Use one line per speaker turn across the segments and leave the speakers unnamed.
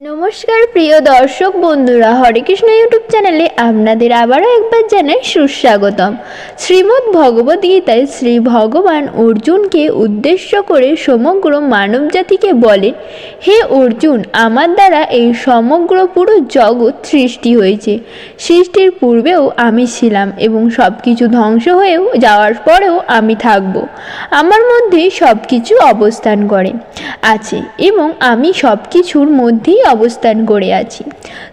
নমস্কার, প্রিয় দর্শক বন্ধুরা, হরে কৃষ্ণ ইউটিউব চ্যানেলে আপনাদের আবারও একবার জানাই সুস্বাগতম। শ্রীমদ্ ভগবদ গীতায় শ্রী ভগবান অর্জুনকে উদ্দেশ্য করে সমগ্র মানবজাতিকে বলেন, হে অর্জুন, আমার দ্বারা এই সমগ্র পুরো জগৎ সৃষ্টি হয়েছে। সৃষ্টির পূর্বেও আমি ছিলাম এবং সব কিছু ধ্বংস হয়েও যাওয়ার পরেও আমি থাকব। আমার মধ্যে সব কিছু অবস্থান করে। আছে, এবং আমি সব কিছুর মধ্যেই অবস্থান করে আছি।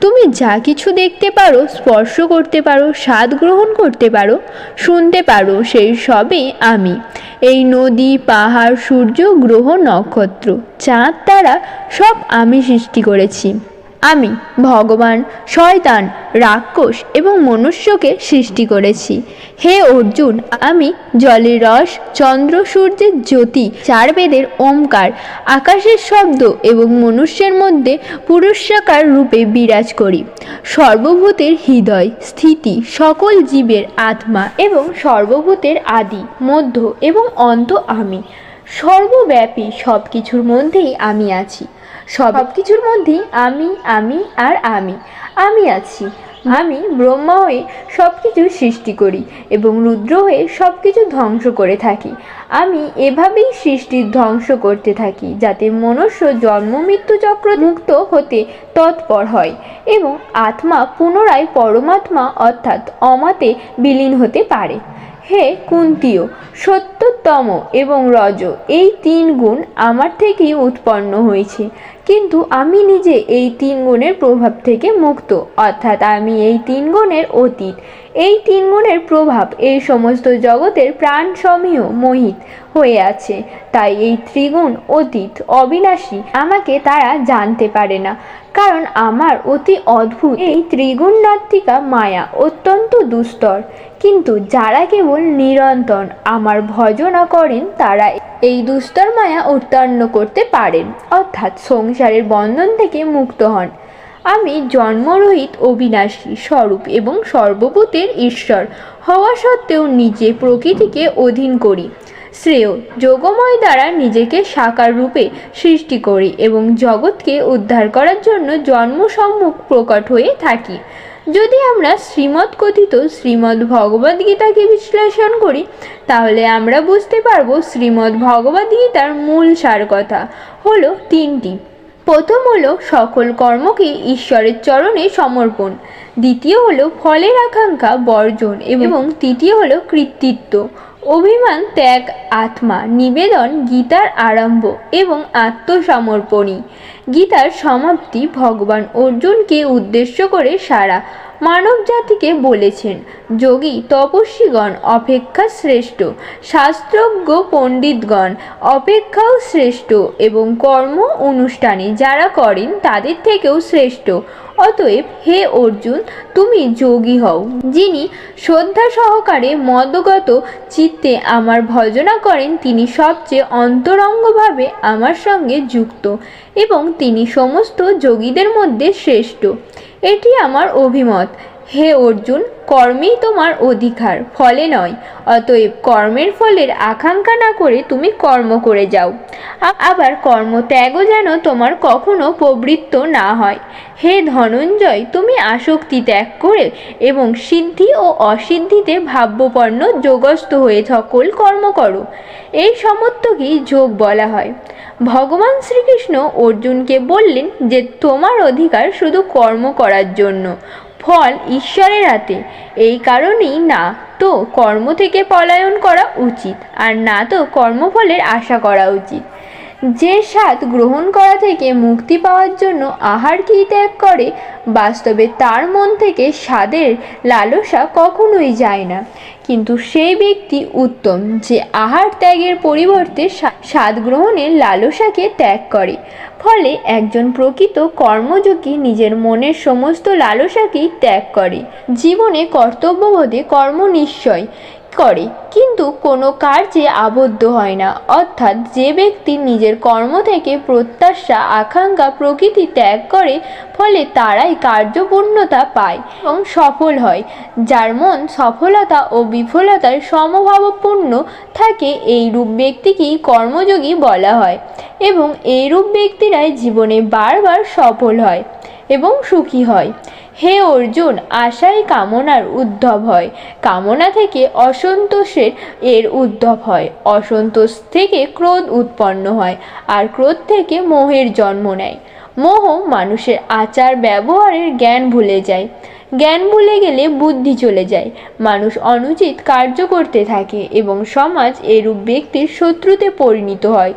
তুমি যা কিছু দেখতে পারো, স্পর্শ করতে পারো, স্বাদ গ্রহণ করতে পারো, শুনতে পারো, সেই সবই আমি। এই নদী, পাহাড়, সূর্য, গ্রহ, নক্ষত্র, চাঁদ, তারা সব আমি সৃষ্টি করেছি। আমি ভগবান, শয়তান, রাক্ষস এবং মনুষ্যকে সৃষ্টি করেছি। হে অর্জুন, আমি জলের রস, চন্দ্র সূর্যের জ্যোতি চার বেদের ওমকার, আকাশের শব্দ এবং মনুষ্যের মধ্যে পুরুষাকার রূপে বিরাজ করি। সর্বভূতের হৃদয়, স্থিতি, সকল জীবের আত্মা এবং সর্বভূতের আদি, মধ্য এবং অন্ত আমি। সর্বব্যাপী সব কিছুর মধ্যেই আমি আছি। সব কিছুর মধ্যেই আমি আমি আর আমি। আমি আছি। আমি ব্রহ্মা হয়ে সব কিছু সৃষ্টি করি এবং রুদ্র হয়ে সব কিছু ধ্বংস করে থাকি। আমি এভাবেই সৃষ্টির ধ্বংস করতে থাকি যাতে মনুষ্য জন্ম, মৃত্যু চক্র মুক্ত হতে তৎপর হয় এবং আত্মা পুনরায় পরমাত্মা অর্থাৎ অমাতে বিলীন হতে পারে। হে কুন্তীয়, সত্যতম এবং রজ, এই তিন গুণ আমার থেকেই উৎপন্ন হয়েছে। কিন্তু আমি নিজে এই তিন গুণের প্রভাব থেকে মুক্ত, অর্থাৎ আমি এই তিন গুণের অতীত। এই তিন গুণের প্রভাব এই সমস্ত জগতের প্রাণ সমীহ মোহিত হয়ে আছে। তাই এই ত্রিগুণ অতীত অবিনাশী আমাকে তারা জানতে পারে না, কারণ আমার অতি অদ্ভুত এই ত্রিগুণ নাত্মিকা মায়া অত্যন্ত দুস্তর। কিন্তু যারা কেবল নিরন্তর আমার ভজনা করেন, তারা এই দুস্তর মায়া উত্তন্ন করতে পারেন, অর্থাৎ সংসারের বন্ধন থেকে মুক্ত হন। আমি জন্মরহিত অবিনাশী স্বরূপ এবং সর্বভূতের ঈশ্বর হওয়া সত্ত্বেও নিজে প্রকৃতিকে অধীন করি, শ্রেয় যোগময় দ্বারা নিজেকে সাকার রূপে সৃষ্টি করি এবং জগৎকে উদ্ধার করার জন্য জন্মসম্মুখ প্রকট হয়ে থাকি। যদি আমরা শ্রীমৎ কথিত শ্রীমদ্ ভগবদ গীতাকে বিশ্লেষণ করি, তাহলে আমরা বুঝতে পারব শ্রীমদ্ ভগবদ গীতার মূল সার কথা হলো তিনটি। প্রথম হলো সকল কর্মকে ঈশ্বরের চরণে সমর্পণ। দ্বিতীয় হলো ফলের আকাঙ্ক্ষা বর্জন এবং তৃতীয় হলো কৃতিত্ব। অভিমান, ত্যাগ, আত্মা, নিবেদন, গীতার আরম্ভ এবং আত্মসমর্পণী গীতার সমাপ্তি ভগবান অর্জুনকে উদ্দেশ্য করে সারা মানব জাতিকে বলেছেন, যোগী তপস্বীগণ অপেক্ষা শ্রেষ্ঠ, শাস্ত্রজ্ঞ পণ্ডিতগণ অপেক্ষাও শ্রেষ্ঠ এবং কর্ম অনুষ্ঠানে যারা করেন তাদের থেকেও শ্রেষ্ঠ। অতএব হে অর্জুন, তুমি যোগী হও, যিনি শ্রদ্ধা সহকারে মদগত চিত্তে আমার ভজনা করেন, তিনি সবচেয়ে অন্তরঙ্গভাবে আমার সঙ্গে যুক্ত এবং তিনি সমস্ত যোগীদের মধ্যে শ্রেষ্ঠ। এটি আমার অভিমত। হে অর্জুন কর্মেই তোমার অধিকার, ফলে নয়। অতএব কর্মের ফলের আকাঙ্ক্ষা না করে তুমি কর্ম করে যাও। আবার কর্ম ত্যাগও যেন তোমার কখনো প্রবৃত্ত না হয়। হে ধনঞ্জয়, তুমি আসক্তি ত্যাগ করে এবং সিদ্ধি ও অসিদ্ধিতে ভাব্যপন্ন যোগস্থ হয়ে সকল কর্ম করো। এই সমত্বকেই যোগ বলা হয়। ভগবান শ্রীকৃষ্ণ অর্জুনকে বললেন যে তোমার অধিকার শুধু কর্ম করার জন্য। ফল ঈশ্বরের হাতে। এই কারণেই না তো কর্ম থেকে পলায়ন করা উচিত, আর না তো কর্মফলের আশা করা উচিত। যে স্বাদ গ্রহণ করা থেকে মুক্তি পাওয়ার জন্য আহার কি ত্যাগ করে, বাস্তবে তার মন থেকে স্বাদের লালসা কখনোই যায় না। কিন্তু সেই ব্যক্তি উত্তম যে আহার ত্যাগের পরিবর্তে স্বা- স্বাদ গ্রহণের লালসাকে ত্যাগ করে। ফলে একজন প্রকৃত কর্মযোগী নিজের মনের সমস্ত লালসাকেই ত্যাগ করে। জীবনে কর্তব্যবোধে কর্ম নিশ্চয় করে, কিন্তু কোনো কার্যে আবদ্ধ হয় না। অর্থাৎ যে ব্যক্তি নিজের কর্ম থেকে প্রত্যাশা, আকাঙ্ক্ষা প্রকৃতি ত্যাগ করে, ফলে তারাই কার্যপূর্ণতা পায় এবং সফল হয়। যার মন সফলতা ও বিফলতার সমভাবপূর্ণ থাকে, এইরূপ ব্যক্তিকেই কর্মযোগী বলা হয় এবং এইরূপ ব্যক্তিরাই জীবনে বারবার সফল হয়। এবং সুখী হয়। হে অর্জুন আশাই কামনার উদ্ধব হয়। কামনা থেকে অসন্তোষের এর উদ্ধব হয়। অসন্তোষ থেকে ক্রোধ উৎপন্ন হয় আর ক্রোধ থেকে মোহের জন্ম নেয়। মোহ মানুষের আচার ব্যবহারের জ্ঞান ভুলে যায়। জ্ঞান ভুলে গেলে বুদ্ধি চলে যায়। মানুষ অনুচিত কার্য করতে থাকে এবং সমাজ এরূপ ব্যক্তির শত্রুতে পরিণত হয়।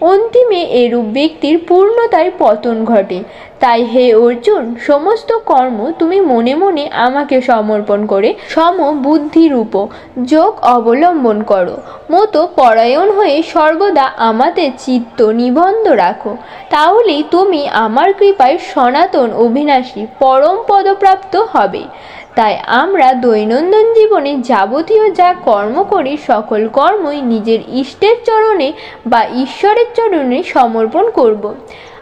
অন্তিমে এরূপ ব্যক্তির পূর্ণতায় পতন ঘটে। তাই হে অর্জুন, সমস্ত কর্ম তুমি মনে মনে আমাকে সমর্পণ করে সম বুদ্ধিরূপ যোগ অবলম্বন করো। মতো পরায়ণ হয়ে সর্বদা আমাদের চিত্ত নিবন্ধ রাখো। তাহলেই তুমি আমার কৃপায় সনাতন অবিনাশী পরম পদপ্রাপ্ত হবে। তাই আমরা দৈনন্দিন জীবনে যাবতীয় যা কর্ম করি, সকল কর্মই নিজের ইষ্টের চরণে বা ঈশ্বরের চরণে সমর্পণ করব।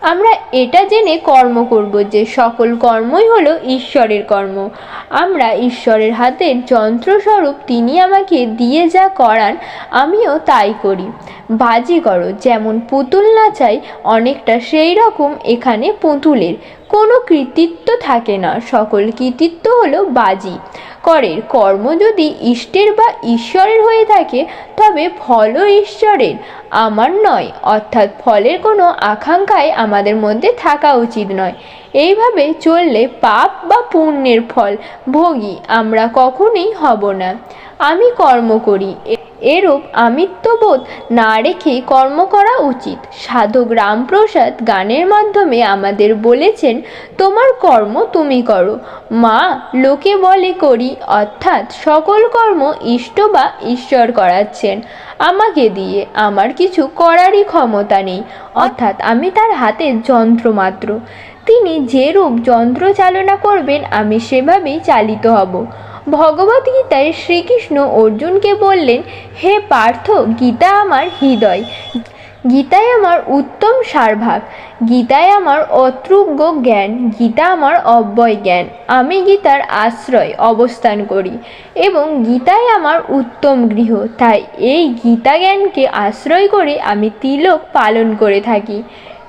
আমরা এটা জেনে কর্ম করব যে সকল কর্মই হলো ঈশ্বরের কর্ম। আমরা ঈশ্বরের হাতের যন্ত্রস্বরূপ তিনি আমাকে দিয়ে যা করান, আমিও তাই করি। বাজি করো যেমন পুতুল নাচাই, অনেকটা সেই রকম এখানে পুতুলের। কোনো কৃতিত্ব থাকে না। সকল কৃতিত্ব হলো বাজি। করের কর্ম যদি ইষ্টের বা ঈশ্বরের হয়ে থাকে, তবে ফলও ঈশ্বরের। আমার নয়, অর্থাৎ ফলের কোনো আকাঙ্ক্ষায় আমাদের মধ্যে থাকা উচিত নয়। এইভাবে চললে পাপ বা পুণ্যের ফল ভোগী আমরা কখনোই হব না। আমি কর্ম করি এরূপ আমিত্ববোধ না রেখে কর্ম করা উচিত। সাধক রামপ্রসাদ গানের মাধ্যমে আমাদের বলেছেন তোমার কর্ম তুমি করো। মা লোকে বলে করি, অর্থাৎ সকল কর্ম ইষ্ট বা ঈশ্বর করাচ্ছেন। আমাকে দিয়ে আমার কিছু করারই ক্ষমতা নেই, অর্থাৎ আমি তার হাতে যন্ত্র মাত্র। তিনি যে রূপ যন্ত্র চালনা করবেন, আমি সেভাবেই চালিত হব। ভগবত গীতায় শ্রীকৃষ্ণ অর্জুনকে বললেন, হে পার্থ, গীতা আমার হৃদয়। গীতায় আমার উত্তম সারভাগ। গীতাই আমার অতৃজ্ঞ জ্ঞান। গীতা আমার অব্যয় জ্ঞান। আমি গীতার আশ্রয় অবস্থান করি এবং গীতাই আমার উত্তম গৃহ। তাই এই গীতা জ্ঞানকে আশ্রয় করে আমি তিলক পালন করে থাকি।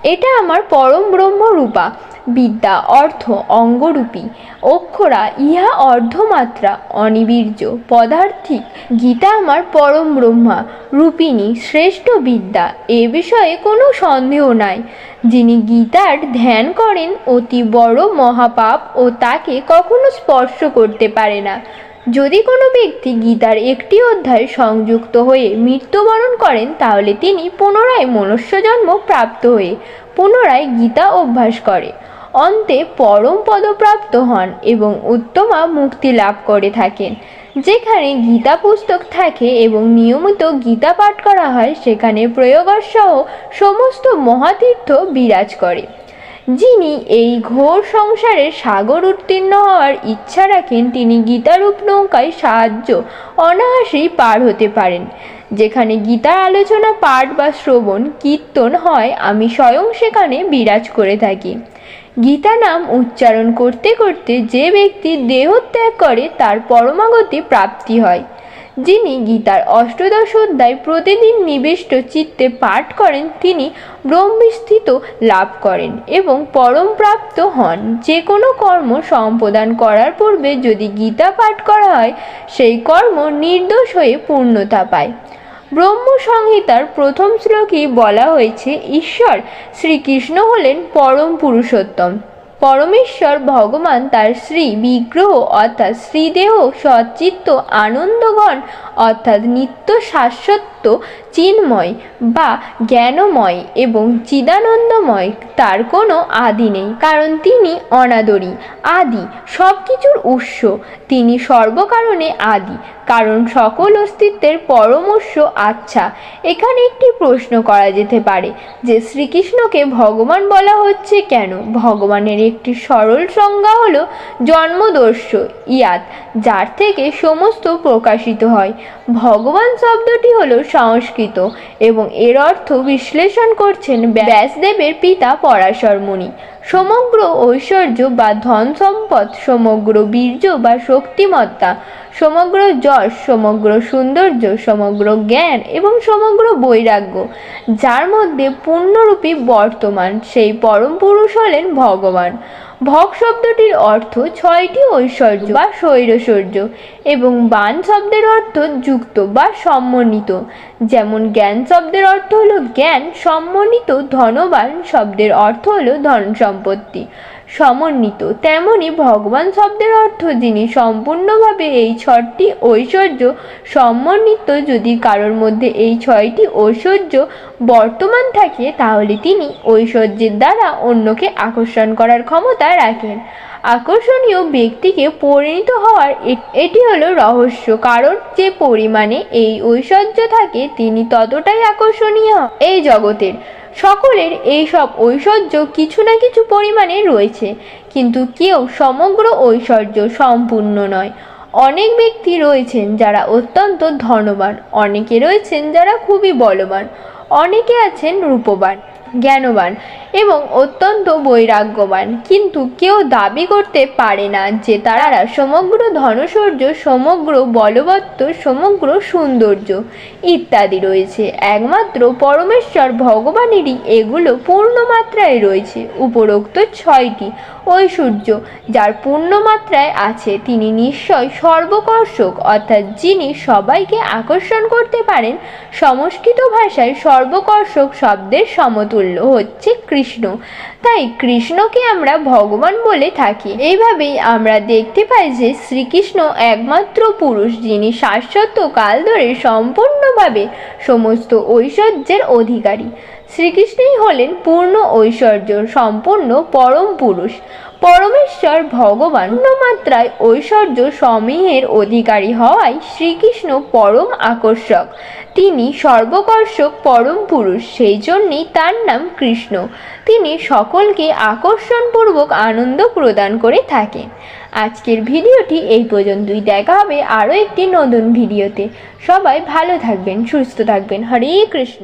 এটা আমার পরম ব্রহ্ম রূপা বিদ্যা, অর্থ, অঙ্গরূপী, অক্ষরা, ইহা অর্ধমাত্রা, অনিবীর্য, পদার্থিক, গীতা আমার পরম ব্রহ্মা, রূপিণী, শ্রেষ্ঠ বিদ্যা, এ বিষয়ে কোনো সন্দেহ নাই। যিনি গীতার ধ্যান করেন, অতি বড় মহাপাপ ও তাকে কখনো স্পর্শ করতে পারে না। যদি কোনো ব্যক্তি গীতার একটি অধ্যায় সংযুক্ত হয়ে মৃত্যুবরণ করেন, তাহলে তিনি পুনরায় মনুষ্য জন্ম প্রাপ্ত হয়ে পুনরায় গীতা অভ্যাস করে। অন্তে পরম পদপ্রাপ্ত হন এবং উত্তমা মুক্তি লাভ করে থাকেন। যেখানে গীতা পুস্তক থাকে এবং নিয়মিত গীতা পাঠ করা হয়, সেখানে প্রয়োগসহ সমস্ত মহাতীর্থ বিরাজ করে। যিনি এই ঘোর সংসারে সাগর উত্তীর্ণ হওয়ার ইচ্ছা রাখেন, তিনি গীতারূপ নৌকায় সাহায্য অনায়াসেই পার হতে পারেন। যেখানে গীতার আলোচনা, পাঠ বা শ্রবণ, কীর্তন হয়, আমি স্বয়ং সেখানে বিরাজ করে থাকি। গীতা নাম উচ্চারণ করতে করতে যে ব্যক্তি দেহত্যাগ করে, তার পরমাগতি প্রাপ্তি হয়। যিনি গীতার অষ্টদশ অধ্যায় প্রতিদিন নিবিষ্ট চিত্তে পাঠ করেন, তিনি ব্রহ্মস্থিত লাভ করেন এবং পরম প্রাপ্ত হন। যে কোনো কর্ম সম্পাদন করার পূর্বে যদি গীতা পাঠ করা হয়, সেই কর্ম নির্দোষ হয়ে পূর্ণতা পায়। ব্রহ্ম সংহিতার প্রথম শ্লোকেই বলা হয়েছে ঈশ্বর শ্রীকৃষ্ণ হলেন পরম পুরুষোত্তম। পরমেশ্বর ভগবান তার শ্রী বিগ্রহ অর্থাৎ শ্রীদেহ সচ্চিত্ত আনন্দগণ অর্থাৎ নিত্য শাশ্বত চিন্ময় বা জ্ঞানময় এবং চিদানন্দময় তার কোনো আদি নেই। কারণ তিনি অনাদরী, আদি সব কিছুর উৎস। তিনি সর্বকারণে আদি, কারণ সকল অস্তিত্বের পরমস্য আচ্ছা। এখানে একটি প্রশ্ন করা যেতে পারে যে শ্রীকৃষ্ণকে ভগবান বলা হচ্ছে কেন? ভগবানের একটি সরল সংজ্ঞা হল জন্মদর্শ ইয়াত, যার থেকে সমস্ত প্রকাশিত হয়। ভগবান শব্দটি হল সংস্কৃত এবং এর অর্থ বিশ্লেষণ করছেন ব্যাসদেবের পিতা পরাশর মুনি সমগ্র ঐশ্বর্য বা ধন সম্পদ, সমগ্র বীর্য বা শক্তিমত্তা, সমগ্র যশ, সমগ্র সৌন্দর্য, সমগ্র জ্ঞান এবং সমগ্র বৈরাগ্য, যার মধ্যে পূর্ণরূপী বর্তমান, সেই পরম পুরুষ হলেন ভগবান। ভগ শব্দটির অর্থ ছয়টি ঐশ্বর্য বা স্বৈরশৌর্য এবং বান শব্দের অর্থ যুক্ত বা সম্মানিত যেমন জ্ঞান শব্দের অর্থ হলো জ্ঞান সম্মানিত ধনবান শব্দের অর্থ হলো ধন সম্পত্তি সমন্বিত। তেমনি ভগবান শব্দের অর্থ যিনি সম্পূর্ণভাবে এই ছটি ঐশ্বর্য সমন্বিত, যদি কারোর মধ্যে এই ছয়টি ঐশ্বর্য বর্তমান থাকে, তাহলে তিনি ঐশ্বর্যের দ্বারা অন্যকে আকর্ষণ করার ক্ষমতা রাখেন। আকর্ষণীয় ব্যক্তিকে পরিণত হওয়ার এটি হলো রহস্য। কারণ যে পরিমাণে এই ঐশ্বর্য থাকে, তিনি ততটাই আকর্ষণীয় এই জগতের। সকলের এই সব ঐশ্বর্য কিছু না কিছু পরিমাণে রয়েছে, কিন্তু কেউ সমগ্র ঐশ্বর্য সম্পূর্ণ নয়। অনেক ব্যক্তি রয়েছেন যারা অত্যন্ত ধনবান, অনেকে রয়েছেন যারা খুবই বলবান, অনেকে আছেন রূপবান। জ্ঞানবান এবং অত্যন্ত বৈরাগ্যবান। কিন্তু কেউ দাবি করতে পারে না যে তারা সমগ্র ধনসৌর্য, সমগ্র বলবত্ত, সমগ্র সৌন্দর্য ইত্যাদি রয়েছে। একমাত্র পরমেশ্বর ভগবানেরই এগুলো পূর্ণ মাত্রায় রয়েছে। উপরোক্ত ছয়টি ঐশ্বর্য যার পূর্ণ মাত্রায় আছে, তিনি নিশ্চয় সর্বকর্ষক, অর্থাৎ যিনি সবাইকে আকর্ষণ করতে পারেন, সংস্কৃত ভাষায় সর্বকর্ষক শব্দের সমতুল্য হচ্ছে কৃষ্ণ। তাই কৃষ্ণকে আমরা ভগবান বলে থাকি। এইভাবেই আমরা দেখতে পাই যে শ্রীকৃষ্ণ একমাত্র পুরুষ যিনি শাশ্বত কাল ধরে সম্পূর্ণভাবে সমস্ত ঐশ্বর্যের অধিকারী। শ্রীকৃষ্ণই হলেন পূর্ণ ঐশ্বর্য, সম্পূর্ণ পরম পুরুষ। পরমেশ্বর ভগবান মাত্রায় ঐশ্বর্য সমীহের অধিকারী হওয়ায় শ্রীকৃষ্ণ পরম আকর্ষক। তিনি সর্বকর্ষক পরম পুরুষ, সেই জন্যেই তার নাম কৃষ্ণ। তিনি সকলকে আকর্ষণপূর্বক আনন্দ প্রদান করে থাকেন। আজকের ভিডিওটি এই পর্যন্তই। দেখা হবে আরও একটি নতুন ভিডিওতে। সবাই ভালো থাকবেন, সুস্থ থাকবেন। হরে কৃষ্ণ।